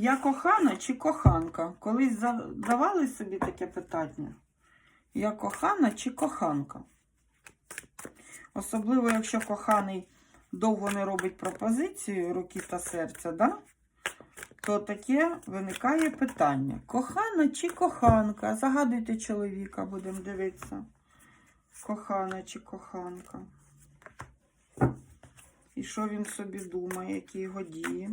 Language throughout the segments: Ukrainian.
Я кохана чи коханка? Колись задавали собі таке питання. Я кохана чи коханка? Особливо, якщо коханий довго не робить пропозицію руки та серця, да? то таке виникає питання. Кохана чи коханка? Загадуйте чоловіка, будемо дивитися. Кохана чи коханка. І що він собі думає, які його дії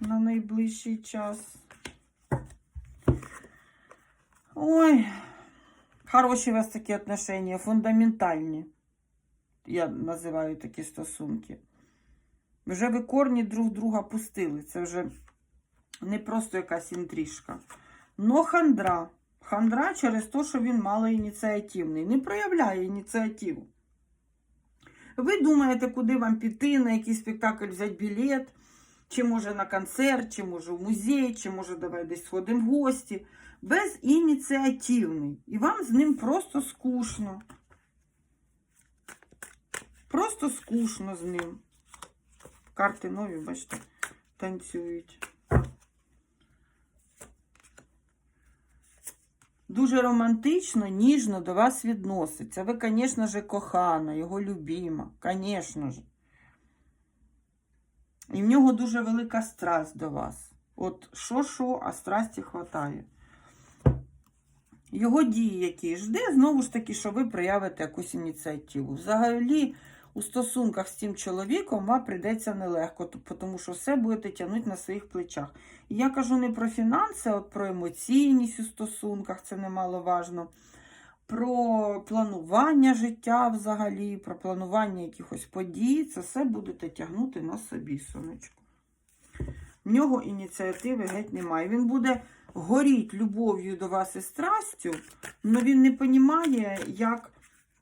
на найближчий час. Ой, хороші у вас такі отношения, фундаментальні. Я називаю такі стосунки. Вже ви корні друг друга пустили. Це вже не просто якась інтрижка. Но хандра. Хандра через те, що він малоініціативний. Не проявляє ініціативу. Ви думаєте, куди вам піти, на який спектакль взяти білет, чи може на концерт, чи може в музей, чи може давай десь сходимо в гості. Безініціативний. І вам з ним просто скучно. Просто скучно з ним. Карти нові, бачите, танцюють. Дуже романтично, ніжно до вас відноситься. Ви, звісно ж, кохана, його любима, звісно ж. І в нього дуже велика страсть до вас. От що-що, а страсті хватає. Його дії, які жде, знову ж таки, що ви проявите якусь ініціативу. Взагалі, у стосунках з цим чоловіком вам прийдеться нелегко, тому що все будете тягнути на своїх плечах. І я кажу не про фінанси, а от про емоційність у стосунках, це немаловажно. Про планування життя взагалі, про планування якихось подій, це все будете тягнути на собі, сонечко. В нього ініціативи геть немає. Він буде горіти любов'ю до вас і страстю, але він не розуміє, як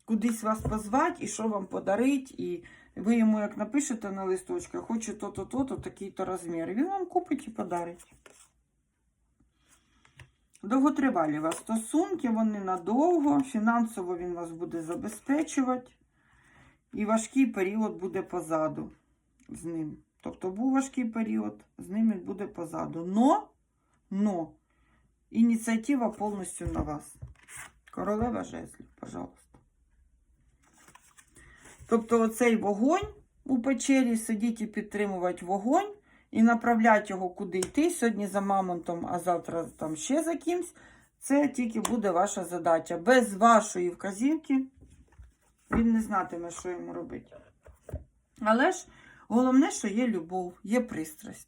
кудись вас позвати і що вам подарить. І ви йому, як напишете на листочках, хочу то-то, то-то, такий-то розмір. Він вам купить і подарить. Довготривалі вас стосунки, вони надовго, фінансово він вас буде забезпечувати. І важкий період буде позаду з ним. Тобто був важкий період, з ним він буде позаду. Но, но, ініціатива повністю на вас. Королева жезлів, пожалуйста. Тобто оцей вогонь у печері сидіть і підтримувати вогонь і направляти його куди йти. Сьогодні за мамонтом, а завтра там ще за кимсь. Це тільки буде ваша задача. Без вашої вказівки він не знатиме, що йому робити. Але ж головне, що є любов, є пристрасть.